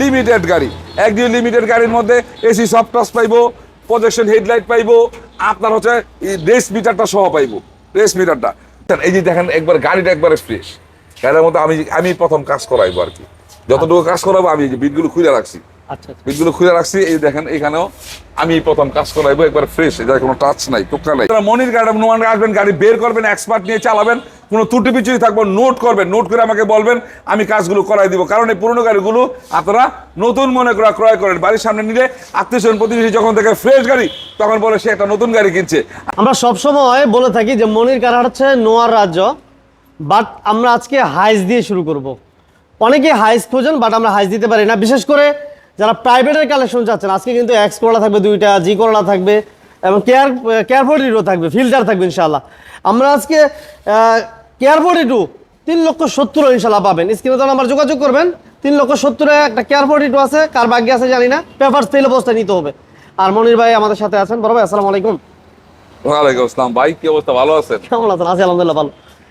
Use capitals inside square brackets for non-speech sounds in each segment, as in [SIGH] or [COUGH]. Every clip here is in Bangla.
লিমিটেড গাড়ি। একদিন লিমিটেড গাড়ির মধ্যে এসি সফট টাচ পাইবো প্রজেকশন হেডলাইট পাইবো, আপনার হচ্ছে রেস মিটারটা সহ পাইবো, রেস মিটারটা। এই যে দেখেন, একবার গাড়িটা একবারে ফ্রেশ গাড়ির মধ্যে আমি আমি প্রথম কাজ করাইবো আর কি। যতটুকু কাজ করাবো, আমি বিটগুলো খুলে রাখছি। আচ্ছা আচ্ছা। বিটগুলো খুলে রাখছি এই দেখেন এখানেও আমি প্রথম কাজ করাইবো একবার ফ্রেশ এটা কোনো টাচ নাই টোকা নাই। আপনারা মনির গাড়ি নুমান আসবেন গাড়ি বের করবেন এক্সপার্ট নিয়ে চালাবেন কোনো ত্রুটি পিছুটি থাকব নোট করবেন নোট করে আমাকে বলবেন আমি কাজগুলো করাই দিব। কারণ এই পুরনো গাড়িগুলো আপনারা নতুন মনে করা ক্রয় করেন বাড়ির সামনে নিলে আত্মীয় স্বজন প্রতিবেশী যখন দেখে ফ্রেশ গাড়ি তখন বলে সে একটা নতুন গাড়ি কিনছে। আমরা সবসময় বলে থাকি যে মনির কারহাট হচ্ছে নোয়ার রাজ্য বাট আমরা আজকে হাইস দিয়ে শুরু করব। অনেকে হাইস খোঁজেন বাট আমরা হাইস দিতে পারি না। বিশেষ করে যারা প্রাইভেটের কালেকশন চাচ্ছেন আজকে কিন্তু এক্স করলা থাকবে দুইটা জি করলা থাকবে এবং কেয়ার কেয়ারফোর্টিরও থাকবে ফিল্টার থাকবে ইনশাল্লাহ আমরা আজকে কেয়ারফোর্টি টু তিন লক্ষ সত্তর ইনশাল্লাহ পাবেন। স্ক্রিনে তো আমার যোগাযোগ করবেন। তিন লক্ষ সত্তরে একটা কেয়ারফোর্টি টু আছে কার ভাগ্যে আছে জানি না পেপার তেল অবস্থায় নিতে হবে। আর মনির ভাই আমাদের সাথে আছেন। বড় ভাই আসসালামু আলাইকুম। ওয়ালাইকুম আসসালাম। ভাই কি অবস্থা? ভালো আছেন? কেমন আছেন? আছি আলহামদুলিল্লাহ ভালো।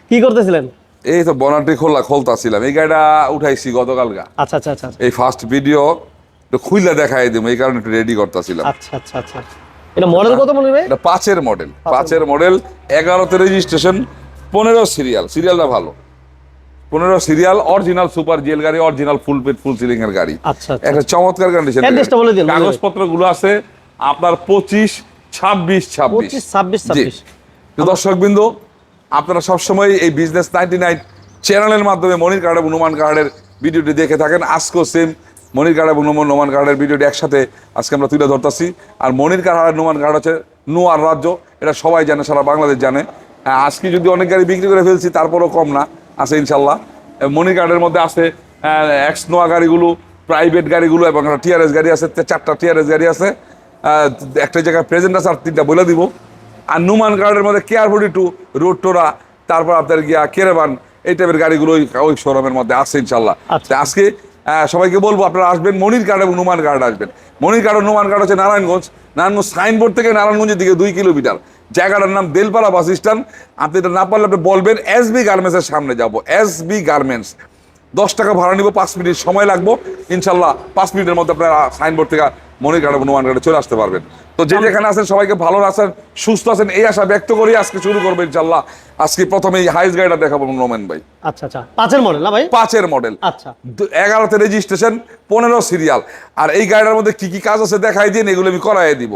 কি করতেছিলেন? এই তো বনাটি খোলা খোলতাছিলাম। এই গাড়িটা উঠাইছি গতকালকা আচ্ছা আচ্ছা আচ্ছা এই ফার্স্ট ভিডিও একটু খুইলা দেখাই দিব এই কারণে একটু রেডি করতেছিলাম। আচ্ছা আচ্ছা আচ্ছা এটা মডেল কত মনে ভাই? এটা পাঁচের মডেল পাঁচের মডেল এগারোতে রেজিস্ট্রেশন পনেরো সিরিয়াল সিরিয়ালটা ভালো। পনেরো সিরিয়াল অরিজিনাল সুপার জিএল গাড়ি অরিজিনাল ফুল পেট ফুল সিলিং এর গাড়ি। আচ্ছা আচ্ছা। একটা চমৎকার কন্ডিশন কাগজপত্রগুলো আছে আপনার পঁচিশ ছাব্বিশ ছাব্বিশ। ছাব্বিশ ছাব্বিশ। দর্শক বিন্দু আপনারা সবসময় এই বিজনেস নাইনটি নাইন চ্যানেলের মাধ্যমে মনির কার্ড এবং নোমান কার্ডের ভিডিওটি দেখে থাকেন। আজকেও সেম মনির কার্ড এবং নোমান- নোমান কার্ডের ভিডিওটি একসাথে আজকে আমরা তুলে ধরতেছি। আর মনির কার্ড আর নোমান কার্ড হচ্ছে নোয়ার রাজ্য এটা সবাই জানে সারা বাংলাদেশ জানে। হ্যাঁ, আজকে যদি অনেক গাড়ি বিক্রি করে ফেলছি তারপরও কম না আছে ইনশাল্লাহ। মনির কার্ডের মধ্যে আছে এক্স নোয়া গাড়িগুলো প্রাইভেট গাড়িগুলো এবং একটা টিআরএস গাড়ি আছে চারটা টিআরএস গাড়ি আছে। একটা জায়গায় প্রেজেন্ট আছে আর তিনটা বলে দিব। আর নুমান গার্ডের মধ্যে কেয়ার ফোর্টি টু রোড টোরা তারপর আপনার গিয়া কেরেবান এই টাইপের গাড়িগুলো ওই শোরুমের মধ্যে আছে ইনশাল্লাহ। আচ্ছা। আজকে সবাইকে বলব, আপনারা আসবেন, মনির কার্ড এবং নুমান কার্ড আসবেন। মনির কার্ড ও নুমান কার্ড হচ্ছে নারায়ণগঞ্জ। নারায়ণগঞ্জ সাইনবোর্ড থেকে নারায়ণগঞ্জের দিকে দুই কিলোমিটার। জায়গাটার নাম দেলপাড়া বাস স্ট্যান্ড। আপনি এটা না পারলে আপনি বলবেন এস বি গার্মেন্টসের সামনে যাব। এস বি গার্মেন্টস দশ টাকা ভাড়া নিব, পাঁচ মিনিট সময় লাগবো। ইনশাল্লাহ পাঁচ মিনিটের মধ্যে আপনারা সাইনবোর্ড থেকে মনির কার্ড এবং নুমান কার্ডে চলে আসতে পারবেন। তো যে যেখানে আছেন সবাইকে ভালো আছেন সুস্থ আছেন এই আশা ব্যক্ত করি আজকে শুরু করব ইনশাল্লাহ আজকে প্রথমে এই হাইস গাড়িটা দেখাবো নোমেন ভাই। আচ্ছা আচ্ছা। পাঁচের মডেল না ভাই? পাঁচের মডেল আচ্ছা। এগারোতে রেজিস্ট্রেশন পনেরো সিরিয়াল আর এই গাড়িটার মধ্যে কি কি কাজ আছে দেখাই দিন এগুলো আমি করাই দিব।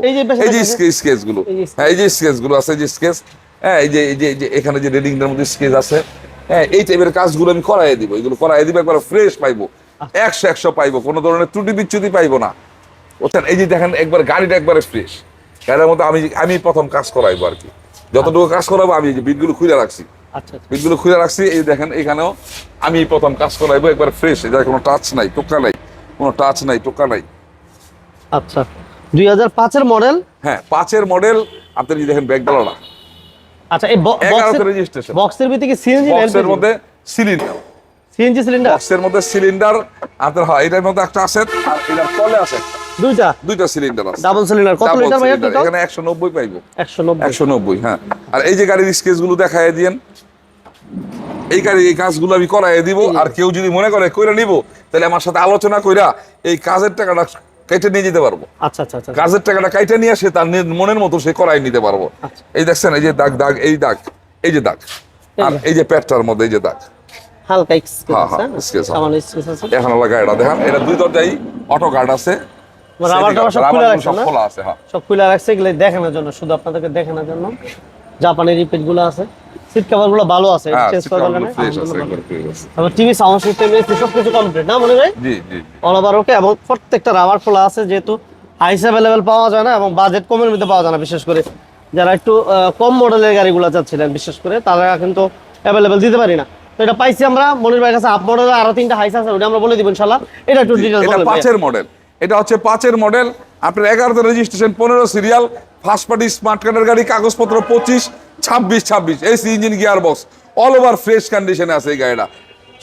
এই যে। স্কেচগুলো। হ্যাঁ এই যে স্কেচগুলো আছে যে স্কেচ হ্যাঁ এই যে এই যে এখানে যে রেডিংটার মধ্যে স্কেচ আছে। হ্যাঁ এই টাইপের কাজগুলো আমি করাই দিব। এগুলো করাই দিব একবার ফ্রেশ পাইবো। আচ্ছা। একশো একশো পাইবো। কোনো ধরনের ত্রুটি বিচ্যুতি পাইবো না। বুঝছেন এই যে দেখেন একবার গাড়িটা একবারে ফ্রেশ গাড়ির মধ্যে আমি আমি প্রথম কাজ করাইবো আর কি। যতটুকু কাজ করাবো আমি যে বিটগুলো খুলে রাখছি। আচ্ছা আচ্ছা। বিটগুলো খুলে রাখছি এই দেখেন এখানেও আমি প্রথম কাজ করাইবো একবার ফ্রেশ এটা কোনো টাচ নাই টোকা নাই কোনো টাচ নাই টোকা নাই। আচ্ছা। দুই হাজার পাঁচের মডেল হ্যাঁ পাঁচের মডেল আপনি যদি দেখেন ব্যাগ ডালাটা আচ্ছা এই এগারোতে registration। বক্সের ভিতরে কি সিএনজি বক্সের মধ্যে সিলিন্ডার সিএনজি সিলিন্ডার বক্সের মধ্যে সিলিন্ডার আপনার হয় এটার মধ্যে একটা আছে আর এটার তলে আছে একটা। দুইটা? দুইটা সিলিন্ডার আছে। ডাবল সিলিন্ডার কত লিটার cylinder, এখানে একশো নব্বই পাইবো। একশো নব্বই। একশো নব্বই হ্যাঁ। আর এই যে গাড়ির দেখায় এই গাড়ি এই কাজগুলো আমি করাই দিব আর কেউ যদি মনে করে কইরা নিব তাহলে আমার সাথে আলোচনা কইরা এই কাজের টাকাটা কেটে নিয়ে যেতে পারব। আচ্ছা আচ্ছা আচ্ছা। কাজের টাকাটা কাইটে নিয়ে আসে তার মনের মতো সে করাই নিতে পারব। আচ্ছা। এই দেখছেন এই যে দাগ দাগ এই দাগ এই যে দাগ। আর এই যে পেটটার মধ্যে এই যে দাগ। হালকা স্কেচ হ্যাঁ, আছে হ্যাঁ, sketch আছে। এখন আলাদা গাড়িটা দেখেন। এটা দুই দরজাই অটো গার্ড আছে। রাবার টাবার সব রাবার খুলে গুলো রাখছেন সব না? খোলা আছে হ্যাঁ। সব খুলে রাখছে এগুলো দেখানোর জন্য শুধু আপনাদেরকে দেখানোর জন্য। জাপানি রিপিটগুলো আছে। সিট কভারগুলো ভালো আছে চেঞ্জ seat করা cover দরকারগুলো নেই fresh আছে, আলহামদুলিল্লাহ। একবারে fresh আছে। তারপর টিভি সাউন্ড সিস্টেম এসি সব কিছু কমপ্লিট না মনে জি জি অল ওভার ওকে এবং প্রত্যেকটা রাবার খোলা আছে যেহেতু আইস অ্যাভেলেবেল পাওয়া যায় না এবং বাজেট কমের মধ্যে পাওয়া যায় না বিশেষ করে যারা একটু কম মডেলের গাড়িগুলো চাচ্ছিলেন বিশেষ করে তারা কিন্তু অ্যাভেলেবেল দিতে পারি না। তো এটা পাইছি আমরা মনির ভাইয়ের কাছে আপ মডেলের আরও তিনটা হাইস আছে ওটা আমরা বলে দিব ইনশাল্লাহ এটা একটু ডিটেলস এটা পাঁচের মডেল এটা হচ্ছে পাঁচের মডেল। আপনার এগারোতে রেজিস্ট্রেশন পনেরো সিরিয়াল ফার্স্ট পার্টি স্মার্ট কার্ডের গাড়ি কাগজপত্র পঁচিশ ছাব্বিশ ছাব্বিশ। AC engine gear box all over fresh কন্ডিশনে আছে এই গাড়িটা।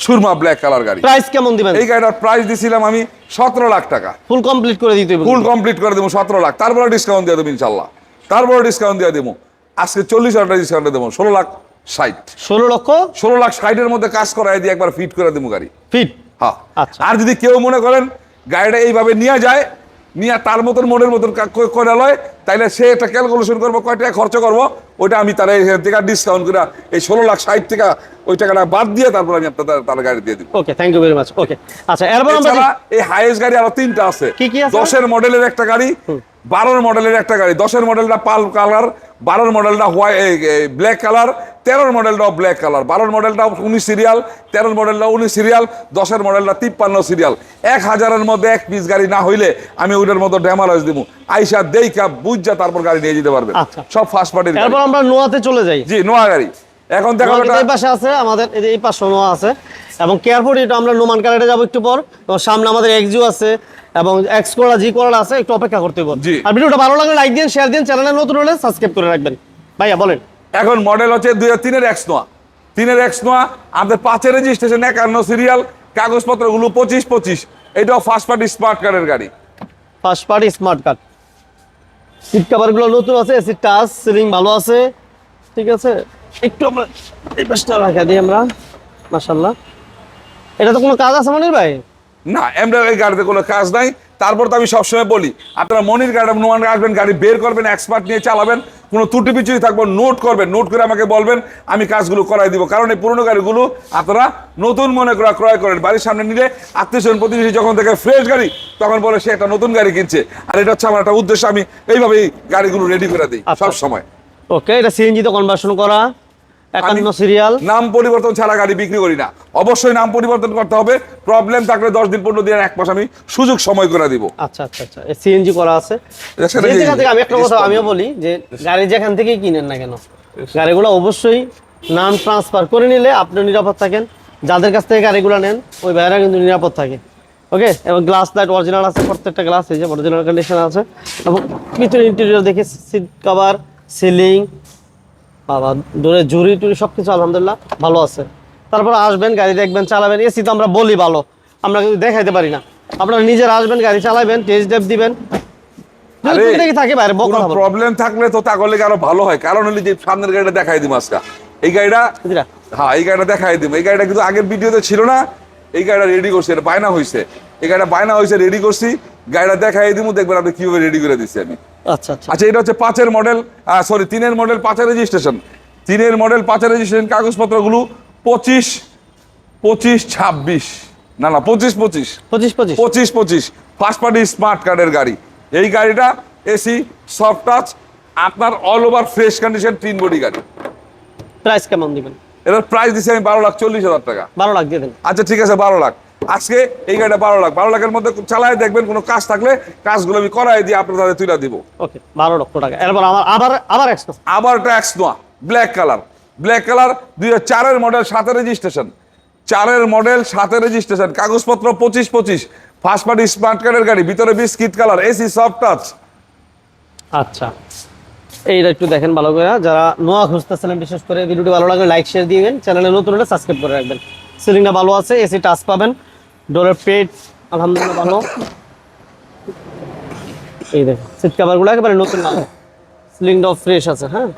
সুরমা ব্ল্যাক কালার গাড়ি। প্রাইস কেমন দিবেন? এই গাড়িটার প্রাইস দিছিলাম আমি সতেরো লাখ টাকা। ফুল কমপ্লিট করে দিতে হবে। ফুল কমপ্লিট করে দেবো সতেরো লাখ। তারপরে ডিসকাউন্ট দিয়ে দেবো ইনশাল্লাহ। তারপরে ডিসকাউন্ট দিয়ে দেবো। আজকে চল্লিশ হাজার ডিসকাউন্টে দেবো। ষোলো লাখ ষাট। ষোলো লক্ষ? ষোলো লাখ ষাটের মধ্যে কাজ করাই দিয়ে একবার ফিট করে দেবো গাড়ি। ফিট হ্যাঁ। আচ্ছা। আর যদি কেউ মনে করেন গাড়িটা এইভাবে নিয়ে যায় নিয়ে তার মতন মনের মতন করে লয় তাইলে সে একটা ক্যালকুলেশন করব কয় টাকা খরচ করব ওইটা আমি তার এখান থেকে ডিসকাউন্ট করে এই ষোলো লাখ ষাট টাকা ওই টাকাটা বাদ দিয়ে তারপর আমি আপনার তার গাড়ি দিয়ে দিব। Okay thank you very much okay আচ্ছা এরপর আমরা এই হাইয়েস্ট গাড়ি আরও তিনটা আছে। কি কি আছে? দশের মডেলের একটা গাড়ি বারোর মডেলের একটা গাড়ি। দশের মডেলটা পাল কালার বারোর মডেলটা হোয়াইট ব্ল্যাক কালার তেরোর মডেলটাও ব্ল্যাক কালার বারোর মডেলটা উনিশ সিরিয়াল তেরোর মডেলটা উনিশ সিরিয়াল দশের মডেলটা তিপ্পান্ন সিরিয়াল এক হাজারের মধ্যে এক পিস গাড়ি না হইলে আমি ওইটার মতো ড্যামারাইজ দিব আইসা দেইকা বুঝা তারপর গাড়ি নিয়ে যেতে পারবে। আচ্ছা। সব ফার্স্ট পার্টির এরপর আমরা নোয়াতে চলে যাই। জি নোয়া গাড়ি। এখন দেখো এই পাশে আছে আমাদের এই পাশে নোয়া আছে। এবং কেয়ারফুল এটা আমরা নোমান কারেটে যাব একটু পর। এবং সামনে আমাদের এক্সিও আছে। এবং এক্স কোলা জি কোলা আছে একটু অপেক্ষা করতে হবে। আর ভিডিওটা ভালো লাগলে লাইক দিন শেয়ার দিন চ্যানেলে নতুন হলে সাবস্ক্রাইব করে রাখবেন। ভাইয়া বলেন। এখন মডেল হচ্ছে দুই হাজার তিনের এক্স নোয়া তিনের এক্স নোয়া আমাদের পাঁচের রেজিস্ট্রেশন একান্ন সিরিয়াল কাগজপত্রগুলো পঁচিশ পঁচিশ। এটাও ফার্স্ট পার্টি স্মার্ট কার্ডের গাড়ি। First party smart card seat কাভারগুলো নতুন আছে এসি টাচ সিলিং ভালো আছে। ঠিক আছে? একটু আমরা এই পাশটা রাখা দিই আমরা মাশাল্লাহ এটা তো কোনো কাজ আছে মনির ভাই? না এই গাড়িতে কোনো কাজ নাই। তারপর তো আমি সবসময় বলি আপনারা মনির গাড়ি নোয়ান আসবেন গাড়ি বের করবেন এক্সপার্ট নিয়ে চালাবেন কোনো ত্রুটি পিছুই থাকব নোট করবেন নোট করে আমাকে বলবেন আমি কাজগুলো করাই দিব। কারণ এই পুরনো গাড়িগুলো আপনারা নতুন মনে করা ক্রয় করেন বাড়ির সামনে নিলে আত্মীয় স্বজন প্রতিবেশী যখন থেকে ফ্রেশ গাড়ি তখন বলে সে একটা নতুন গাড়ি কিনছে। আর এটা হচ্ছে আমার একটা উদ্দেশ্য আমি এইভাবেই গাড়িগুলো রেডি করে দিই আচ্ছা। সব সময় ওকে এটা সিএনজি তো কনভার্সন করা। একান্ন সিরিয়াল নাম পরিবর্তন ছাড়া গাড়ি বিক্রি করি না। অবশ্যই নাম পরিবর্তন করতে হবে। প্রবলেম থাকলে দশ দিন পনেরো দিন এক মাস আমি সুযোগ সময় করে দিব। আচ্ছা আচ্ছা আচ্ছা। সিএনজি করা আছে। থেকে আমি একটা কথা আমিও বলি যে গাড়ি যেখান থেকেই কিনেন না কেন গাড়িগুলো অবশ্যই নাম ট্রান্সফার করে নিলে আপনি নিরাপদ থাকেন। যাদের কাছ থেকে গাড়িগুলো নেন ওই ভাইয়েরা কিন্তু নিরাপদ থাকে। ওকে এবং গ্লাস লাইট অরিজিনাল আছে প্রত্যেকটা গ্লাস এই যে অরিজিনাল কন্ডিশন আছে। এবং ভিতরে ইন্টেরিয়র দেখে সিট কভার সিলিং বাবা দূরে জুরি টুরি সব কিছু আলহামদুলিল্লাহ ভালো আছে। তারপর আসবেন গাড়ি দেখবেন চালাবেন এসি তো আমরা বলি ভালো আমরা কিন্তু দেখাইতে পারি না। আপনারা নিজের আসবেন গাড়ি চালাবেন টেস্ট ড্রাইভ দিবেন। যদি আরে, টুকিটাকি থাকে বাইরে বক কথা বলব। প্রবলেম থাকলে তো তাগলে আরও ভালো হয়? কারণ হলে যে সামনের গাড়িটা দেখাই আজকে এই গাড়িটা? হ্যাঁ এই গাড়িটা দেখাই দিব এই গাড়িটা কিন্তু আগের ভিডিওতে ছিল না। এই গাড়িটা রেডি করছি এটা বায়না হয়েছে এই গাড়িটা বায়না হয়েছে রেডি করছি। গাড়িটা দেখাই দিব দেখবেন আপনি কীভাবে রেডি করে দিচ্ছি আমি। আচ্ছা আচ্ছা। আচ্ছা এটা হচ্ছে পাঁচের মডেল সরি তিনের মডেল পাঁচের রেজিস্ট্রেশন তিনের মডেল পাঁচের রেজিস্ট্রেশন কাগজপত্রগুলো পঁচিশ পঁচিশ ছাব্বিশ। না না পঁচিশ পঁচিশ। পঁচিশ পঁচিশ। পঁচিশ পঁচিশ। ফার্স্ট পার্টি স্মার্ট কার্ডের গাড়ি। এই গাড়িটা এসি সফট টাচ আপনার অল ওভার ফ্রেশ কন্ডিশন তিন বডি গাড়ি। প্রাইস কেমন দিবেন? এটার প্রাইস দিচ্ছি আমি বারো লাখ চল্লিশ হাজার টাকা। বারো লাখ দিয়ে দেন। আচ্ছা ঠিক আছে বারো লাখ। আজকে এই গাড়িটা বারো লাখ। বারো লাখের মধ্যে চালায় দেখবেন কোনো কাজ থাকলে কাজগুলো আমি করাই দিয়ে আপনার তাদের তুলে দিব। ওকে বারো লক্ষ টাকা। এরপর আমার আবার আবার এক্সট্রা আবার tax Noah black colour black colour দুই চারের মডেল সাতের রেজিস্ট্রেশন চারের মডেল সাতের রেজিস্ট্রেশন কাগজপত্র পঁচিশ পঁচিশ। ফার্স্ট পার্টি স্মার্ট কার্ডের গাড়ি ভিতরে biscuit colour AC soft touch আচ্ছা। এইটা একটু দেখেন ভালো করে। যারা নোয়া খুঁজতেছিলেন বিশেষ করে ভিডিওটি ভালো লাগলে লাইক শেয়ার দিবেন। চ্যানেলে নতুন হলে সাবস্ক্রাইব করে রাখবেন। সিলিংটা ভালো আছে এসি টাচ পাবেন। ডোরের পেট আলহামদুলিল্লাহ ভালো। এই দেখেন সিট কাভারগুলো একেবারে নতুন না। সিলিংটাও ফ্রেশ আছে হ্যাঁ?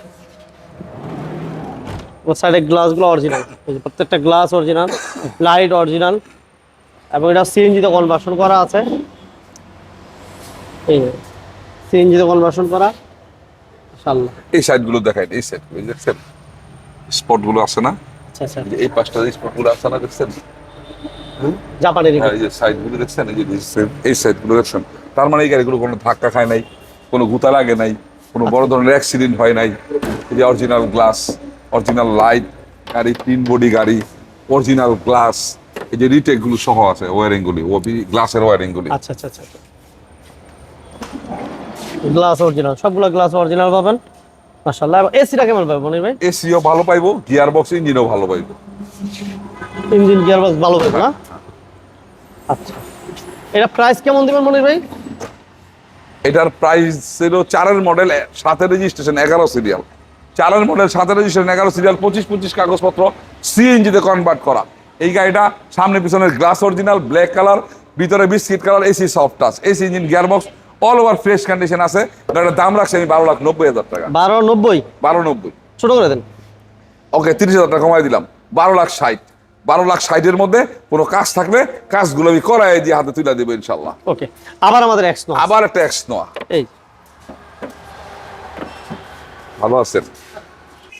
ওর সাইডে গ্লাসগুলো অরিজিনাল প্রত্যেকটা গ্লাস অরিজিনাল লাইট অরিজিনাল এবং এটা সিএনজিতে কনভার্সন করা আছে। এই সিএনজিতে কনভার্সন করা। ইনশাআল্লাহ এই সাইডগুলো দেখাই এই সাইডগুলো দেখছেন? স্পটগুলো আছে না? আচ্ছা আচ্ছা। এই পাশটা স্পটগুলো আছে না দেখছেন? জাপানের হ্যাঁ, এই যে সাইডগুলো দেখছেন এই যে এই- সাইডগুলো দেখছেন? তার মানে এই গাড়িগুলো কোনো ধাক্কা খায় নাই কোনো গুতা লাগে নাই কোনো বড় ধরনের অ্যাক্সিডেন্ট হয় নাই। এই যে অরিজিনাল গ্লাস অরিজিনাল লাইট গাড়ি তিন বডি গাড়ি অরিজিনাল গ্লাস এই যে রিটেকগুলো সহ আছে ওয়ারিংগুলি ও গ্লাসের ওয়ারিংগুলি আচ্ছা আচ্ছা আচ্ছা গ্লাস অরিজিনাল সবগুলো গ্লাস অরিজিনাল পাবেন? মাশাআল্লাহ। এসিটা কেমন পাবেন মনির ভাই? এসিও ভালো পাইবো গিয়ার বক্স ইঞ্জিনও ভালো পাইবো। ইঞ্জিন গিয়ার বক্স ভালো পাবেন না? আচ্ছা। এটা প্রাইস কেমন দিবেন মনির ভাই? এটার প্রাইস ছিল চারের মডেল সাতের রেজিস্ট্রেশন এগারো সিরিয়াল চারের মডেল সাতের রেজিস্ট্রেশন এগারো সিরিয়াল পঁচিশ পঁচিশ কাগজপত্র সিএনজিতে কনভার্ট করা। এই গাড়িটা সামনে পিছনের গ্লাস অরিজিনাল ব্ল্যাক কালার ভিতরে biscuit colour AC soft touch AC engine gearbox all over fresh condition আছে। গাড়িটার দাম রাখছে আমি বারো লাখ নব্বই হাজার টাকা। বারো নব্বই? বারো নব্বই। ছোট করে দেন। ওকে তিরিশ হাজার টাকা কমাই দিলাম। বারো লাখ ষাট। বারো লাখ ষাটের মধ্যে কোনো কাজ থাকলে কাজগুলো আমি করাই দিয়ে হাতে তুলে দেবো ইনশাল্লাহ। ওকে আবার আমাদের এক্স নো আবার একটা এক্স নোয়া এই। ভালো আছেন?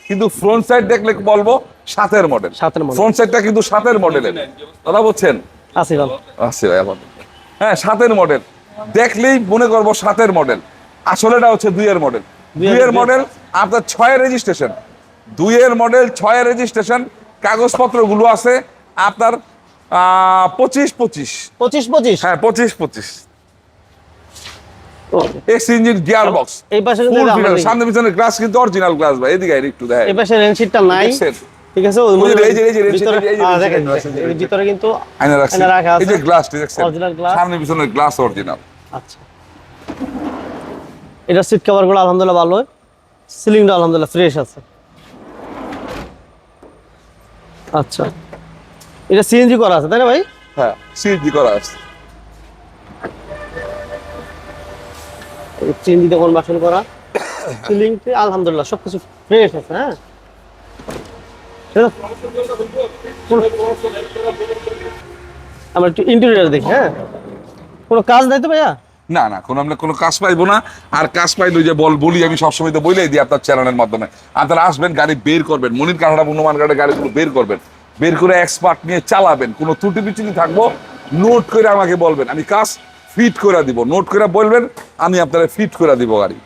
কিন্তু ফ্রন্ট সাইড দেখলে বলব সাতের মডেল সাতের model। ফ্রন্ট সাইডটা কিন্তু সাতের মডেলের কথা বলছেন? আছি ভালো। আছে ভাই হ্যাঁ সাতের মডেল দেখলেই মনে করব সাতের মডেল আসলে এটা হচ্ছে দুইয়ের মডেল দুইয়ের মডেল আপনার ছয়ের রেজিস্ট্রেশন দুইয়ের মডেল ছয়ের রেজিস্ট্রেশন কাগজপত্রগুলো আছে আপনার পঁচিশ পঁচিশ। পঁচিশ পঁচিশ? হ্যাঁ পঁচিশ পঁচিশ। এক্স ইঞ্জিন গিয়ার বক্স এই পাশে কিন্তু ফুল এটা আমাদের- সামনে পিছনে গ্লাস কিন্তু অরিজিনাল গ্লাস ভাই এদিকে একটু দেখাই এই পাশে রেনশিটটা নাই। ঠিক আছে ওই ওই যে- এই যে- এই যে এই যে রেনশিট দেখেন আছে, দেখেন, এর ভিতরে কিন্তু আয়না রাখছি। এই যে আছে। দেখছেন? Original glass। সামনে পিছনে গ্লাস অরিজিনাল আচ্ছা। এটা সিট আলহামদুলিল্লাহ ভালো সিলিংটা আলহামদুলিল্লাহ ফ্রেশ আছে। আচ্ছা। এটা সিএনজি করা আছে তাই না ভাই? হ্যাঁ সিএনজি করা আছে। সিএনজিতে কনভার্সন করা? সিলিং আলহামদুলিল্লাহ সবকিছু ফ্রেশ আছে হ্যাঁ? আমরা একটু ইন্টেরিয়র দেখি হ্যাঁ? কোনো কাজ নাই তো ভাইয়া? না না, কোনো আমরা কোনো কাজ পাইবো না। আর কাজ পাইলে যে বল বলি আমি সবসময় তো বলেই দিই আপনার চ্যানেলের মাধ্যমে। আপনারা আসবেন, গাড়ি বের করবেন, মনির কাঠাটা অনুমান কাঠের গাড়িগুলো বের করবেন। বের করে এক্সপার্ট নিয়ে চালাবেন। কোনো ত্রুটি বিচ্যুতি থাকব নোট করে আমাকে বলবেন। আমি কাজ ফিট করে দিব। নোট করে বলবেন, আমি আপনারা ফিট করে দিব গাড়ি।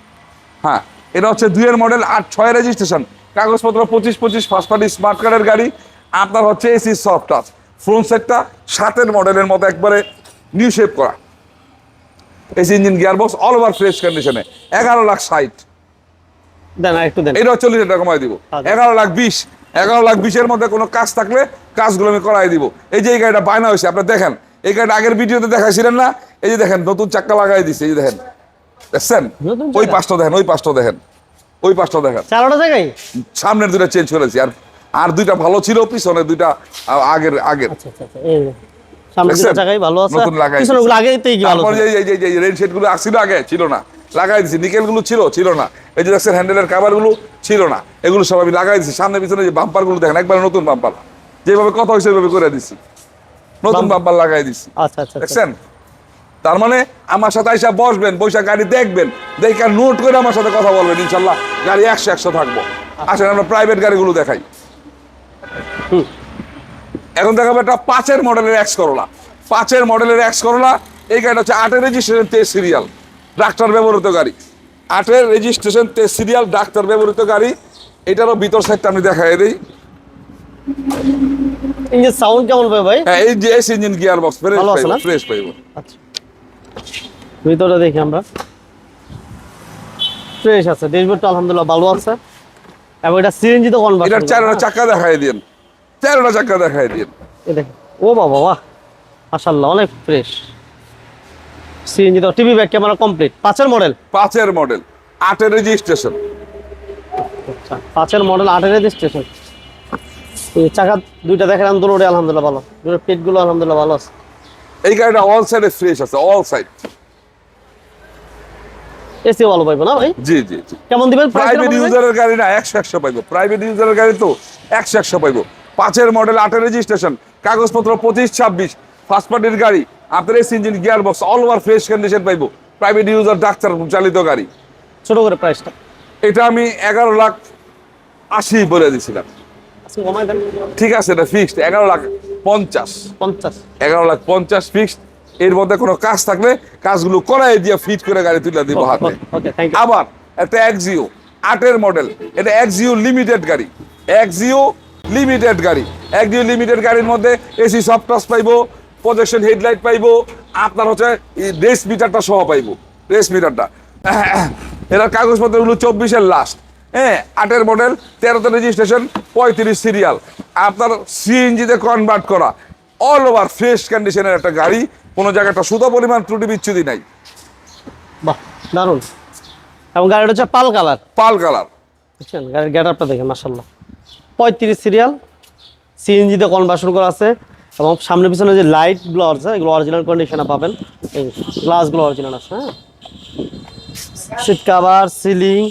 হ্যাঁ এটা হচ্ছে দুইয়ের মডেল আট ছয় রেজিস্ট্রেশন কাগজপত্র পঁচিশ পঁচিশ ফার্স্ট পার্টি স্মার্ট কার্ডের গাড়ি। আপনার হচ্ছে এসি সফট টাচ ফ্রন্ট সেটটা সাতের মডেলের মতো একবারে নিউ শেপ করা। AC engine gear box all over fresh কন্ডিশনে এগারো লাখ ষাট। এটা চল্লিশ হাজার টাকা কমাই দিব। আচ্ছা। এগারো লাখ বিশ। এগারো লাখ বিশের মধ্যে কোনো কাজ থাকলে কাজগুলো আমি করাই দিব। এই যে এই গাড়িটা বায়না হয়েছে দেখেন। এই গাড়িটা আগের ভিডিওতে দেখাইছিলেন না? এই যে দেখেন নতুন চাক্কা লাগাই দিছে এই যে দেখেন। দেখছেন? ওই? পাশটা দেখেন ওই পাশটা দেখেন। ওই পাশটা দেখেন। চারোটা জায়গায়? সামনের দুইটা চেঞ্জ করেছি। আর আর দুইটা ভালো ছিল পিছনে দুইটা আগের আগের। এই যে। সামনে দুটো জায়গায় ভালো আছে। নতুন লাগাই পিছনে ওগুলো আগেই ভালো তারপর ছিল। এই এই রেড শেডগুলো আসছিল আগে ছিল না। লাগাই দিছি। নিকেলগুলো ছিল ছিল না। এই যে দেখছেন হ্যান্ডেলের কাভারগুলো ছিল না। এগুলো সব আমি লাগাই দিছি। সামনে পিছনে যে বাম্পারগুলো দেখেন একবার নতুন বাম্পার যেভাবে কথা হয়েছে ওইভাবে করে দিছি। নতুন বাম্পার লাগাই দিছি। আচ্ছা আচ্ছা আচ্ছা। দেখছেন? তার মানে আমার সাথে আইসা বসবেন বৈশা গাড়ি দেখবেন দেখে নোট করে আমার সাথে কথা বলবেন ইনশাল্লাহ। গাড়ি একশো একশো থাকব। আসেন আমরা প্রাইভেট গাড়িগুলো দেখাই। হুম। এখন দেখাবো একটা পাঁচের মডেলের এক্স করোলা পাঁচের মডেলের এক্স করোলা এই গাড়িটা হচ্ছে আটের রেজিস্ট্রেশন তে সিরিয়াল ডাক্তার ব্যবহৃত গাড়ি। আটের রেজিস্ট্রেশন তে সিরিয়াল ডাক্তার ব্যবহৃত গাড়ি। এটারও ভিতর সাইডটা আমি দেখাই দিই। ইঞ্জিন সাউন্ড কেমন পাবে ভাই? হ্যাঁ এই যে AC engine gear box fresh পাইব না? ফ্রেশ পাইব। আচ্ছা। ভিতরে দেখি আমরা। ফ্রেশ আছে ড্যাশবোর্ডটা আলহামদুলিল্লাহ ভালো আছে। এবং এটা সিএনজি তো কনভার্ট এটার চারোটা চাক্কা দেখাই দিন চারোটা চাকা দেখাই দিন। ও বাবা বাহ। মাশাআল্লাহ অনেক ফ্রেশ সিএনজি তো টিভি ব্যাক ক্যামেরা কমপ্লিট পাঁচের মডেল পাঁচের মডেল আটের রেজিস্ট্রেশন আচ্ছা পাঁচের মডেল আটের রেজিস্ট্রেশন এই চাকা দুইটা দেখেন দুটোরে আলহামদুলিল্লাহ ভালো। দুটোর পেটগুলো আলহামদুলিল্লাহ ভালো আছে। এই গাড়িটা অল সাইডে ফ্রেশ আছে অল সাইড এসি ভালো পাইবো না ভাই? জি জি জি। কেমন দিবেন? প্রাইভেট ইউজারের গাড়ি না একশো একশো পাইবো। প্রাইভেট ইউজারের গাড়ি তো একশো একশো পাইবো। পাঁচের মডেল আটের রেজিস্ট্রেশন কাগজপত্র পঁচিশ ছাব্বিশ ফার্স্ট পার্টির গাড়ি আপনার AC engine gear box all over fresh condition পাইবো। প্রাইভেট ইউজার ডাক্তার চালিত গাড়ি। ছোট করে প্রাইসটা এটা আমি এগারো লাখ আশি বলে দিছিলাম। আচ্ছা ঠিক আছে এটা ফিক্সড এগারো লাখ পঞ্চাশ। পঞ্চাশ। এগারো লাখ পঞ্চাশ ফিক্সড এর মধ্যে কোনো কাজ থাকলে কাজগুলো করাই দিয়ে ফিট করে গাড়ি তুলে দিব হাতে। ওকে থ্যাংক ইউ আবার একটা এক্সিও আটের মডেল এটা এক্সিও লিমিটেড গাড়ি। এক্সিও লিমিটেড গাড়ি। এক্সিও লিমিটেড গাড়ির মধ্যে এসি সফট টাচ পাইবো প্রজেকশন হেডলাইট পাইবো আপনার হচ্ছে রেস মিটারটা সহ পাইবো। রেস মিটারটা। [COUGHS] এটার কাগজপত্রগুলো চব্বিশের লাস্ট হ্যাঁ আটের মডেল তেরোতে রেজিস্ট্রেশন পঁয়ত্রিশ সিরিয়াল আপনার সিএনজিতে কনভার্ট করা। অল ওভার ফ্রেশ কন্ডিশনের একটা গাড়ি কোনো জায়গায় একটা সুতো পরিমাণ ত্রুটি বিচ্ছুতি নাই। বাহ দারুণ এবং গাড়িটা হচ্ছে পাল কালার। পাল কালার। বুঝছেন? গাড়ির গেটআপটা দেখেন মাসাল্লাহ পঁয়ত্রিশ সিরিয়াল সিএনজিতে কনভার্সন করা আছে এবং সামনে পিছনে যে লাইটগুলো আছে, এগুলো অরিজিনাল কন্ডিশনে পাবেন। এই গ্লাসগুলো অরিজিনাল আছে হ্যাঁ? সিট কাভার সিলিং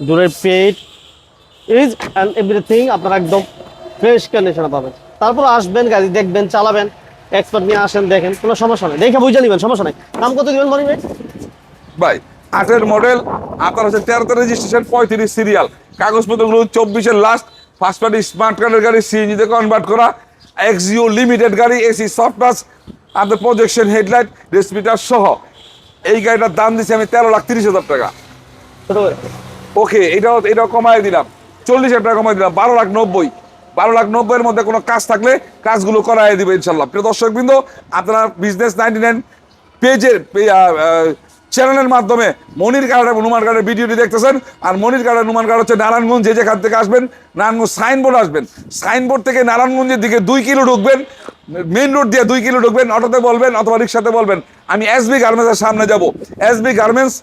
দূরের পেট ইজ অ্যান্ড এভরিথিং আপনারা একদম ফ্রেশ কন্ডিশনে পাবেন। তারপর আসবেন গাড়ি দেখবেন, চালাবেন এক্সপার্ট নিয়ে আসেন, দেখেন, কোনো সমস্যা নেই। দেখে বুঝে নেবেন, সমস্যা নেই। দাম কত দিবেন মনি ভাই? আটের মডেল আপনার হচ্ছে তেরোতে রেজিস্ট্রেশন পঁয়ত্রিশ সিরিয়াল কাগজপত্রগুলো চব্বিশের লাস্ট ফার্স্ট পার্টি স্মার্ট কার্ডের গাড়ি সিএনজিতে কনভার্ট করা। এক্সিও লিমিটেড গাড়ি এসি সফট টাচ আপনার প্রজেকশন হেডলাইট রেসপিটার সহ। এই গাড়িটার দাম দিচ্ছি আমি তেরো লাখ তিরিশ হাজার টাকা। ওকে এটাও এটাও কমায় দিলাম। চল্লিশ হাজার টাকা কমায় দিলাম বারো লাখ নব্বই। বারো লাখ নব্বইয়ের মধ্যে কোনো কাজ থাকলে কাজগুলো করাই দিবে ইনশাল্লাহ। প্রিয় দর্শক বিন্দু আপনারা বিজনেস নাইনটি নাইন পেজের চ্যানেলের মাধ্যমে মনির কার্ড এবং নুমান কার্ডের ভিডিওটি দেখতেছেন। আর মনির কার্ড নুমান কার্ড হচ্ছে নারায়ণগঞ্জ, যে যেখান থেকে আসবেন, নারায়ণগঞ্জ সাইনবোর্ড আসবেন। সাইনবোর্ড থেকে নারায়ণগঞ্জের দিকে দুই কিলো ঢুকবেন মেন রোড দিয়ে দুই কিলো ঢুকবেন, অটোতে বলবেন অথবা রিক্সাতে বলবেন। আমি এসবি গার্মেন্টসের সামনে যাব। এসবি গার্মেন্টস,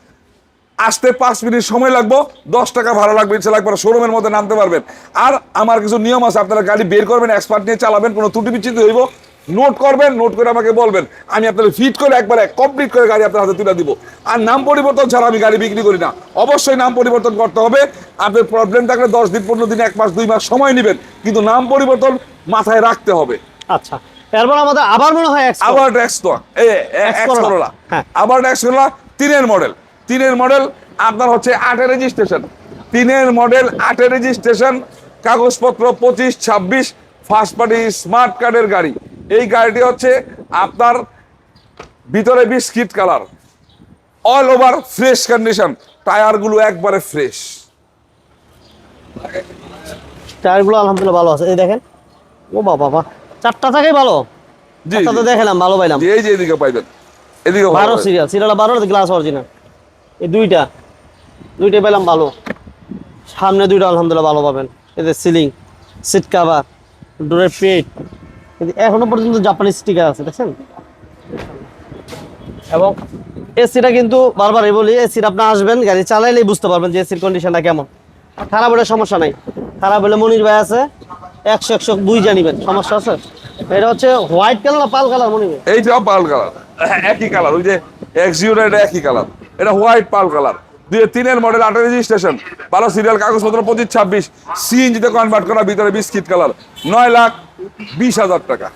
আসতে পাঁচ মিনিট সময় লাগবো, দশ টাকা ভাড়া লাগবে ইনশাল্লাহ লাগবে শোরুমের মধ্যে নামতে পারবেন। আর আমার কিছু নিয়ম আছে, আপনারা গাড়ি বের করবেন এক্সপার্ট নিয়ে চালাবেন, কোনো ত্রুটি বিচ্ছিন্ন হইব নোট করবেন নোট করে আমাকে বলবেন। আমি আপনাদের ফিট করে একবারে কমপ্লিট করে গাড়ি আপনার হাতে তুলে দিব। আর নাম পরিবর্তন ছাড়া আমি গাড়ি বিক্রি করি না। অবশ্যই নাম পরিবর্তন করতে হবে। আপনার প্রবলেম থাকলে দশ দিন পনেরো দিন এক মাস দুই মাস সময় নেবেন। কিন্তু নাম পরিবর্তন মাথায় রাখতে হবে। আচ্ছা। এরপর আমাদের আবার মনে হয় আবার তো হ্যাঁ। আবার করোলা তিনের মডেল তিনের মডেল আপনার হচ্ছে আটের রেজিস্ট্রেশন তিনের মডেল আটের রেজিস্ট্রেশন কাগজপত্র পঁচিশ ছাব্বিশ ফার্স্ট পার্টি স্মার্ট কার্ডের গাড়ি। এই গাড়িটি হচ্ছে আপনার ভিতরে biscuit colour. All over fresh condition টায়ারগুলো একবারে ফ্রেশ টায়ারগুলো আলহামদুলিল্লাহ ভালো আছে। এই দেখেন। ও বাবা বাবা চারটা থাকেই ভালো। জি তো। দেখালাম ভালো পাইলাম। এই যে এদিকে পাইবেন। এদিকে ভালো বারো পাবেন। সিরিয়াল সিরিয়াল বারো গ্লাস অরিজিনাল এই দুইটা। দুইটাই পেলাম ভালো। সামনে দুইটা আলহামদুলিল্লাহ ভালো পাবেন। এদের সিলিং সিট কাভার ডোরের পেট এখনও পর্যন্ত জাপানি স্টিকার আছে, দেখছেন? এবং এসিটা কিন্তু বারবারই বলি, এসির আপনি আসবেন, গাড়ি চালাইলেই বুঝতে পারবেন যে এসির কন্ডিশনটা কেমন। খারাপ হলে সমস্যা নাই। খারাপ হলে মনির ভাই আছে, একশো একশো বুঝ জানিবেন সমস্যা আছে? এটা হচ্ছে হোয়াইট কালার না পাল কালার মনির ভাই? এইটাও পাল কালার একই কালার ওই যে এক্সিউটা এটা একই কালার এটা হোয়াইট পাল কালার দুই তিনের মডেল আটের রেজিস্ট্রেশন বারো সিরিয়াল কাগজপত্র, পঁচিশ, ছাব্বিশ। সিএনজিতে কনভার্ট করা, ভিতরে বিস্কিট কালার নয় লাখ বিশ হাজার টাকা।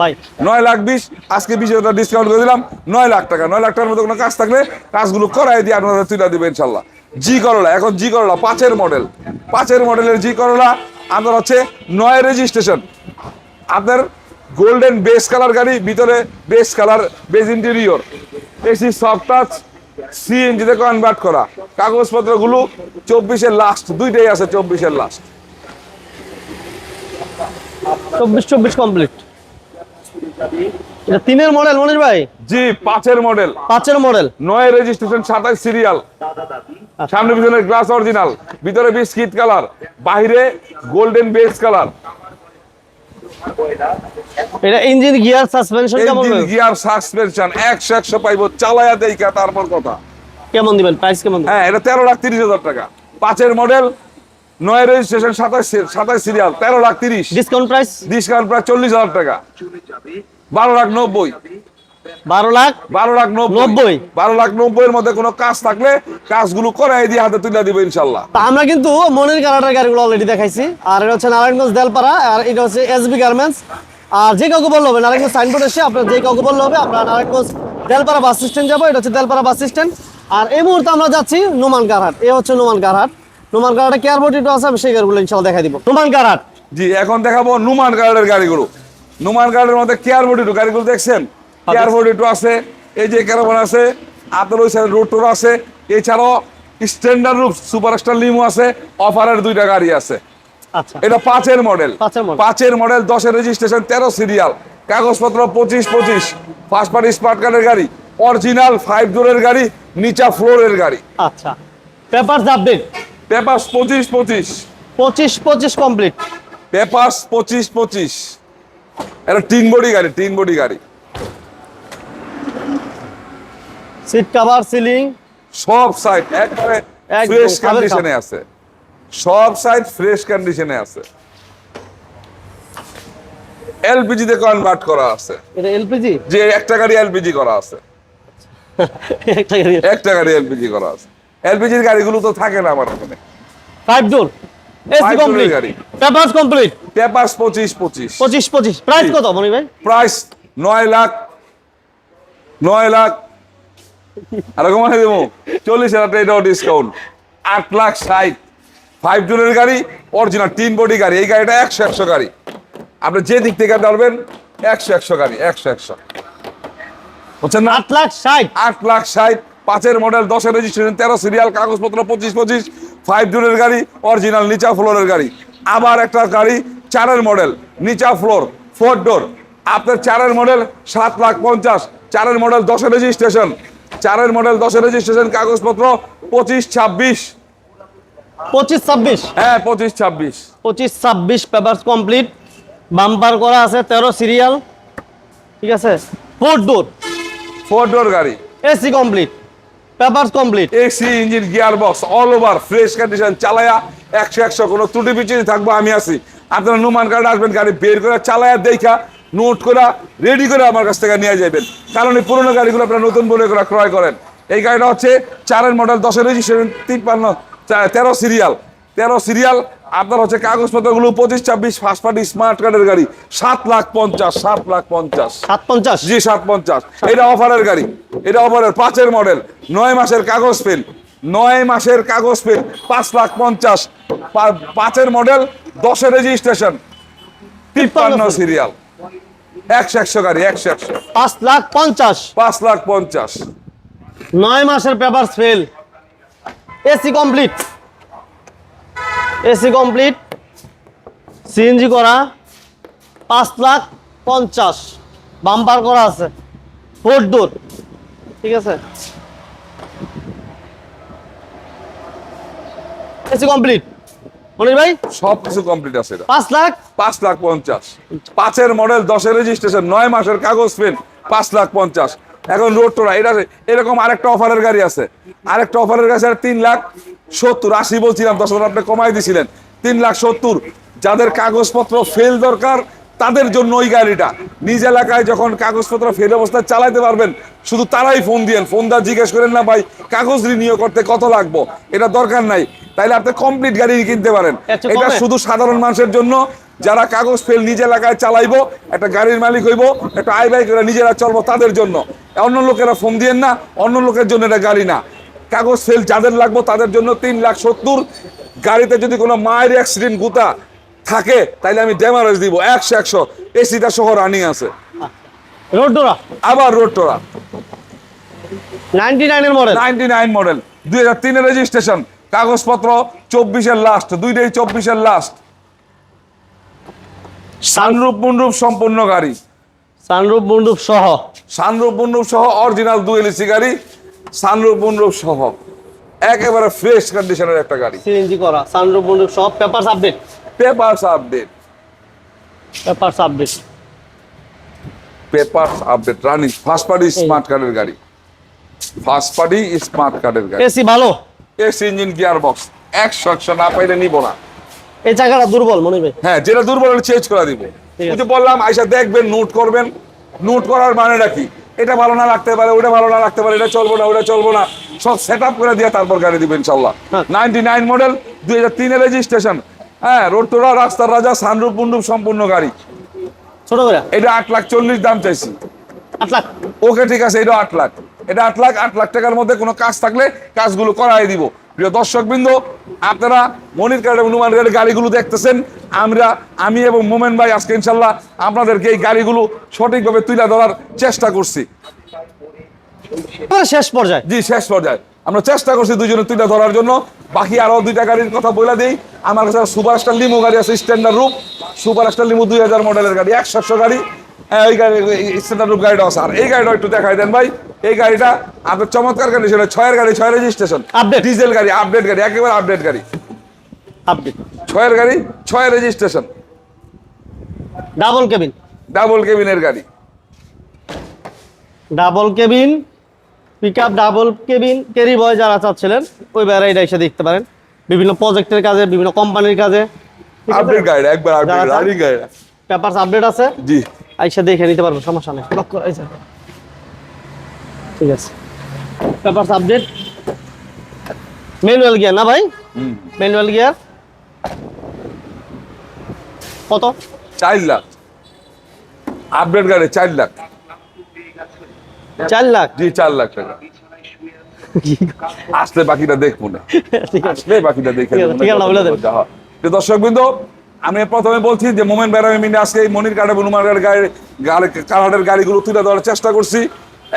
ভাই। নয় লাখ বিশ আজকে বিশ হাজার ডিসকাউন্ট করে দিলাম নয় লাখ টাকা। নয় লাখ টাকার মতো কোনো কাজ থাকলে কাজগুলো করাই দিয়ে আপনাদের তুলে দিবে ইনশাল্লাহ। জি করলা এখন জি করলা পাঁচের মডেল পাঁচের মডেলের জি করলা আপনার হচ্ছে নয় রেজিস্ট্রেশন আপনার গোল্ডেন বেস কালার গাড়ি ভিতরে base colour base interior AC soft touch সিএনজিতে কনভার্ট করা। কাগজপত্রগুলো চব্বিশের লাস্ট দুইটাই আছে চব্বিশের লাস্ট চব্বিশ চব্বিশ কমপ্লিট এটা তিনের মডেল মনির ভাই? জি পাঁচের মডেল পাঁচের মডেল নয় রেজিস্ট্রেশন সাতাশ সিরিয়াল সামনে গ্লাস অরিজিনাল ভিতরে বিস্কিট কালার বাইরে গোল্ডেন বেস কালার এটা ইঞ্জিন গিয়ার সাসপেনশন কেমন ইঞ্জিন গিয়ার সাসপেনশন পাইবো চালায়া দেইকা তারপর কথা। কেমন দিবেন? প্রাইস কেমন হ্যাঁ এটা তেরো লাখ তিরিশ হাজার টাকা। পাঁচের মডেল নয় রেজিস্ট্রেশন সাতাশ সাতাশ সিরিয়াল তেরো লাখ তিরিশ। ডিসকাউন্ট প্রাইস ডিসকাউন্ট প্রায় চল্লিশ হাজার টাকা। বারো লাখ নব্বই। বারো লাখ বারো লাখ নব্বই। বারো লাখ নব্বই এর মধ্যে কোনো কাজ থাকলে কাজগুলো করাই দিয়ে হাতে তুলে দিবে ইনশাল্লাহ। আমরা কিন্তু মনির কারাটার গাড়িগুলো অলরেডি দেখাইছি। আর এটা হচ্ছে নারায়ণগঞ্জ দেলপাড়া আর এটা হচ্ছে এসবি গার্মেন্টস আর যে কাউকে বললে হবে নারায়ণগঞ্জ সাইনবোর্ড এসে আপনার যে কাউকে বললে হবে আমরা নারায়ণগঞ্জ দেলপাড়া বাস স্ট্যান্ড যাব এটা হচ্ছে দেলপাড়া বাস স্ট্যান্ড। আর এই মুহূর্তে আমরা যাচ্ছি নোমান কারহাট এ হচ্ছে নোমান কারহাট নোমান কারহাটে কেয়ার বোটিটো আছে আমি সেই গাড়িগুলো ইনশাল্লাহ দেখাই দিব। নোমান কারহাট জি এখন দেখাবো নুমান গার্ডের গাড়িগুলো। নুমান গার্ডের মধ্যে কেয়ার বডিটু গাড়িগুলো দেখছেন? কেয়ার বডিটু আছে? এই যে ক্যারাভান আছে আপনার ওই সাইড রোড টোর আছে এছাড়াও স্ট্যান্ডার্ড রূপ সুপারস্টার লিমো আছে অফারের দুইটা গাড়ি আছে। আচ্ছা। এটা পাঁচের মডেল পাঁচের মডেল দশের রেজিস্ট্রেশন তেরো সিরিয়াল কাগজপত্র পঁচিশ পঁচিশ। ফার্স্ট পার্টি স্মার্ট কার্ডের গাড়ি অরিজিনাল ফাইভ ডোরের গাড়ি নিচা ফ্লোরের গাড়ি। আচ্ছা। পেপারস আপডেট পেপার পঁচিশ পঁচিশ। পঁচিশ পঁচিশ কমপ্লিট পেপার পঁচিশ পঁচিশ। এটা তিন বডি গাড়ি তিন বডি গাড়ি। সিট কাভার সিলিং সব সাইড একবারে ফ্রেশ কন্ডিশনে আছে। সব সাইড ফ্রেশ কন্ডিশনে আছে। এলপিজি তে কনভার্ট করা আছে। এটা এলপিজি যে একটা গাড়ি এলপিজি করা আছে। [LAUGHS] একটা গাড়ি একটা গাড়ি এলপিজি করা আছে। এলপিজির গাড়িগুলো তো থাকে না আমার ওখানে ফাইভ ডোর এসি কমপ্লিট গাড়ি। পেপারস কমপ্লিট পেপার্স পঁচিশ পঁচিশ। পঁচিশ পঁচিশ। প্রাইস কত মনি ভাই? প্রাইস নয় লাখ নয় লাখ। আরও কমাই দেবো। চল্লিশ হাজার টাকা ডিসকাউন্ট আট লাখ ষাট। ফাইভ জনের গাড়ি অরিজিনাল তিন বডি গাড়ি। এই গাড়িটা একশো একশো গাড়ি। আপনি যে দিক থেকে ধরবেন একশো একশো গাড়ি একশো একশো। বুঝছেন না? আট লাখ ষাট। আট লাখ ষাট। পাঁচের মডেল দশের রেজিস্ট্রেশন তেরো সিরিয়াল কাগজপত্র পঁচিশ পঁচিশ ফাইভ জনের গাড়ি অরিজিনাল নিচা ফ্লোরের গাড়ি। আবার একটা গাড়ি চারের মডেল নিচা ফ্লোর ফোর ডোর আপনার চারের মডেল সাত লাখ পঞ্চাশ। চারের মডেল দশের রেজিস্ট্রেশন চারের মডেল দশের রেজিস্ট্রেশন কাগজপত্র পঁচিশ ছাব্বিশ। পঁচিশ ছাব্বিশ? হ্যাঁ পঁচিশ ছাব্বিশ। পঁচিশ ছাব্বিশ পেপারস কমপ্লিট বাম্পার করা আছে তেরো সিরিয়াল ঠিক আছে? ফোর ডোর ফোর ডোর গাড়ি। AC complete papers complete AC engine gear box all over fresh condition চালায়া একশো একশো কোনো ত্রুটি পিছিয়ে থাকব, আমি আছি। আপনারা নুমান কার্ড আসবেন, গাড়ি বের করে চালায়া দেখা নোট করা রেডি করে আমার কাছ থেকে নিয়ে যাবেন। কারণ এই পুরোনো গাড়িগুলো আপনারা নতুন বলে করে ক্রয় করেন। এই গাড়িটা হচ্ছে চারের মডেল দশের রেজিস্ট্রেশন তিপ্পান্ন তেরো সিরিয়াল তেরো সিরিয়াল আপনার হচ্ছে কাগজপত্রগুলো পঁচিশ ছাব্বিশ ফার্স্ট পার্টি স্মার্ট কার্ডের গাড়ি। সাত লাখ পঞ্চাশ সাত লাখ পঞ্চাশ। সাত পঞ্চাশ? জি সাত পঞ্চাশ। এটা অফারের গাড়ি। এটা অফারের পাঁচের মডেল নয় মাসের কাগজ পেন নয় মাসের কাগজ পেন পাঁচ লাখ পঞ্চাশ। পাঁচের মডেল দশের রেজিস্ট্রেশন তিপ্পান্ন সিরিয়াল। একশো একশো গাড়ি একশো একশো। পাঁচ লাখ পঞ্চাশ। পাঁচ লাখ পঞ্চাশ। নয় মাসের papers fail AC complete AC complete CNG করা পাঁচ লাখ পঞ্চাশ। বাম্পার করা আছে। ফোর ডোর ঠিক আছে? এসি কমপ্লিট মনির ভাই? সব কিছু কমপ্লিট আছে এটা। পাঁচ লাখ? পাঁচ লাখ পঞ্চাশ। পাঁচের মডেল দশের রেজিস্ট্রেশন নয় মাসের কাগজ পেন পাঁচ লাখ পঞ্চাশ। এখন রোড টোরা এটা এরকম আরেকটা অফারের গাড়ি আছে। আরেকটা অফারের গাড়ি আছে তিন লাখ সত্তর আশি বলছিলাম দশ হাজার আপনি কমাই দিয়েছিলেন তিন লাখ সত্তর। যাদের কাগজপত্র ফেল দরকার তাদের জন্য ওই গাড়িটা। নিজ এলাকায় যখন কাগজপত্র ফেল অবস্থায় চালাইতে পারবেন শুধু তারাই ফোন দিয়েন। ফোন দা জিজ্ঞেস করেন না ভাই কাগজ রিনিউ করতে কত লাগবো? এটা দরকার নাই। তাইলে আপনি কমপ্লিট গাড়ি কিনতে পারেন। এটা শুধু সাধারণ মানুষের জন্য। যারা কাগজ ফেল নিজ এলাকায় চালাইবো একটা গাড়ির মালিক হইব একটা আই বাইক করে নিজেরা চলবো তাদের জন্য। অন্য লোকেরা ফোন দিয়েন না অন্য লোকের জন্য এটা গাড়ি না। কাগজ সেল যাদের লাগবো তাদের জন্য তিন লাখ সত্তর। গাড়িতে যদি কোনো মায়ের অ্যাক্সিডেন্ট গুতা থাকে তাইলে আমি ড্যামারেজ দিব। একশো একশো। এসিটা সহ রানিং আছে। রোড ডোরা আবার রোড টোরা নাইনটি নাইনের মডেল নাইনটি নাইন মডেল দুই হাজার তিনের রেজিস্ট্রেশন কাগজপত্র চব্বিশের লাস্ট দুইটাই চব্বিশের লাস্ট সানরূপ মুন্ডুপ সম্পূর্ণ গাড়ি। সানরুফ বন্ডুপ সহ? সানরূপ মুন্ডুপ সহ অরিজিনাল দুই এলসি গাড়ি। সানরূপ সহ একেবারে ফ্রেশ কন্ডিশনের একটা গাড়ি। সিএনজি করা সহ papers update papers update papers update papers update running first party smart কার্ডের গাড়ি। ফার্স্ট পার্টি স্মার্ট কার্ডের গাড়ি। এসি ভালো? এস ইঞ্জিন গিয়ার বক্স একশো একশো না পাইলে নিব না। এই চাকাটা দুর্বল মনে হ্যাঁ যেটা দুর্বল চেঞ্জ করে দিব। বললাম আইসা দেখবেন নোট করবেন। নোট করার মানেটা কি? এটা ভালো না রাখতে পারে ওটা ভালো না রাখতে পারে এটা চলবো না ওটা চলবো না। সব সেট আপ করে দিয়ে তারপর গাড়ি দিবেন ইনশাল্লাহ হ্যাঁ। নাইনটি নাইন মডেল দুই হাজার তিনের রেজিস্ট্রেশন হ্যাঁ রোড টোরা রাস্তার রাজা সানরূপ মুন্ডুপ সম্পূর্ণ গাড়ি। ছোট করে? এটা আট লাখ চল্লিশ দাম চাইছি। আট লাখ? ওকে ঠিক আছে এটা আট লাখ। এটা আট লাখ আট লাখ টাকার মধ্যে কোনো কাজ থাকলে কাজগুলো করাই দিব। প্রিয় দর্শক বিন্দু আপনারা মনির কার্ড এবং নুমান গাড়িগুলো দেখতেছেন। আমরা আমি এবং মোমেন ভাই আজকে ইনশাল্লাহ আপনাদেরকে এই গাড়িগুলো সঠিকভাবে তুলে ধরার চেষ্টা করছি। শেষ পর্যায়ে? জি শেষ পর্যায়ে। আমরা চেষ্টা করছি দুজনে তুলে ধরার জন্য। বাকি আরও দুইটা গাড়ির কথা বলে দিই। আমার কাছে সুপার স্টার লিমো গাড়ি আছে স্ট্যান্ডার্ড রূপ। সুপার স্টার লিমো দুই হাজার মডেলের গাড়ি একশো একশো গাড়ি। হ্যাঁ, ওই গাড়ি স্ট্যান্ডার্ড রূপ গাড়িটা আছে। আর এই গাড়িটা একটু দেখাই দেন ভাই। এই গাড়িটা আপনার চমৎকার কন্ডিশন ছয়ের গাড়ি ছয় রেজিস্ট্রেশন Update. ডিজেল গাড়ি আপডেট গাড়ি একেবারে আপডেট গাড়ি। আপডেট। ছয়ের গাড়ি ছয় রেজিস্ট্রেশন ডাবল কেবিন ডাবল কেবিনের গাড়ি। Double cabin pickup double cabin carry boy যারা চাচ্ছিলেন ওই বেড়াইটা এসে দেখতে পারেন। বিভিন্ন প্রজেক্টের কাজে বিভিন্ন কোম্পানির কাজে। আপডেট গাড়িটা একবার আপডেট রানিং গাড়িটা পেপারস আপডেট আছে। জি। আইসা দেখে নিতে পারব সমস্যা নেই। লক করা হয়েছে। ঠিক আছে। পেপারস আপডেট ম্যানুয়াল গিয়ার না ভাই? ম্যানুয়াল গিয়ার কত? চার লাখ। আপডেট গাড়ি চার লাখ। চার লাখ? জি চার লাখ টাকা। আসলে বাকিটা দেখব না। ঠিক আছে। আসলে বাকিটা দেখে দর্শক বিন্দু আমি প্রথমে বলছি যে মোমেন ব্যারামি মিনে আজকে এই মনির কার্ডে হনুমান গাড়ি কার্ডের গাড়িগুলো তুলে দেওয়ার চেষ্টা করছি।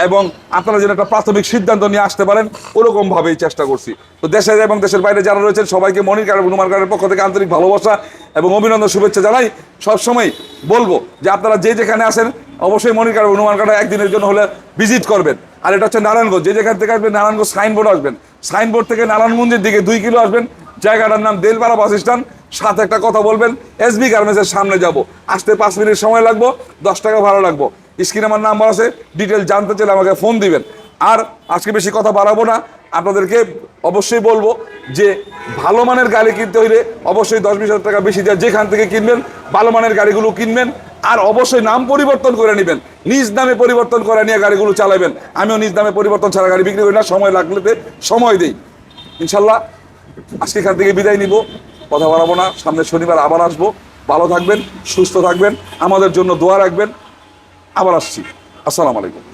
এবং আপনারা যেন একটা প্রাথমিক সিদ্ধান্ত নিয়ে আসতে পারেন ওরকম ভাবেই চেষ্টা করছি। তো দেশের এবং দেশের বাইরে যারা রয়েছেন, সবাইকে মনির কার্ড হনুমান কার্ডের পক্ষ থেকে আন্তরিক ভালোবাসা এবং অভিনন্দন, শুভেচ্ছা জানাই। সবসময় বলব যে আপনারা যে যেখানে আসেন অবশ্যই মনির কার্ড হনুমান কার্ডে একদিনের জন্য হলে ভিজিট করবেন। আর এটা হচ্ছে নারায়ণগঞ্জ, যে যেখান থেকে আসবেন, নারায়ণগঞ্জ সাইনবোর্ড আসবেন। সাইনবোর্ড থেকে নারায়ণগঞ্জের দিকে দুই কিলো আসবেন। জায়গাটার নাম দেলপাড়া বাস স্ট্যান্ড। সাথে একটা কথা বলবেন এসবি গার্মেন্টসের সামনে যাব। আসতে পাঁচ মিনিট সময় লাগবো, দশ টাকা ভাড়া লাগবো। স্ক্রিনে আমার নাম্বার আছে ডিটেল জানতে চাইলে আমাকে ফোন দিবেন। আর আজকে বেশি কথা বাড়াবো না, আপনাদেরকে অবশ্যই বলব যে ভালো মানের গাড়ি কিনতে হইলে অবশ্যই দশ বিশ হাজার টাকা বেশি দেওয়া যেখান থেকে কিনবেন, ভালো মানের গাড়িগুলো কিনবেন, আর অবশ্যই নাম পরিবর্তন করে নেবেন। নিজ নামে পরিবর্তন করে নিয়ে গাড়িগুলো চালাবেন। আমিও নিজ নামে পরিবর্তন ছাড়া গাড়ি বিক্রি করি না, সময় লাগলে সময় দিই। ইনশাল্লাহ, আজকে এখান থেকে বিদায় নিব। কথা বাড়াবো না সামনে শনিবার আবার আসব। ভালো থাকবেন, সুস্থ থাকবেন, আমাদের জন্য দোয়া রাখবেন। আবার আসছি। আসসালামু আলাইকুম।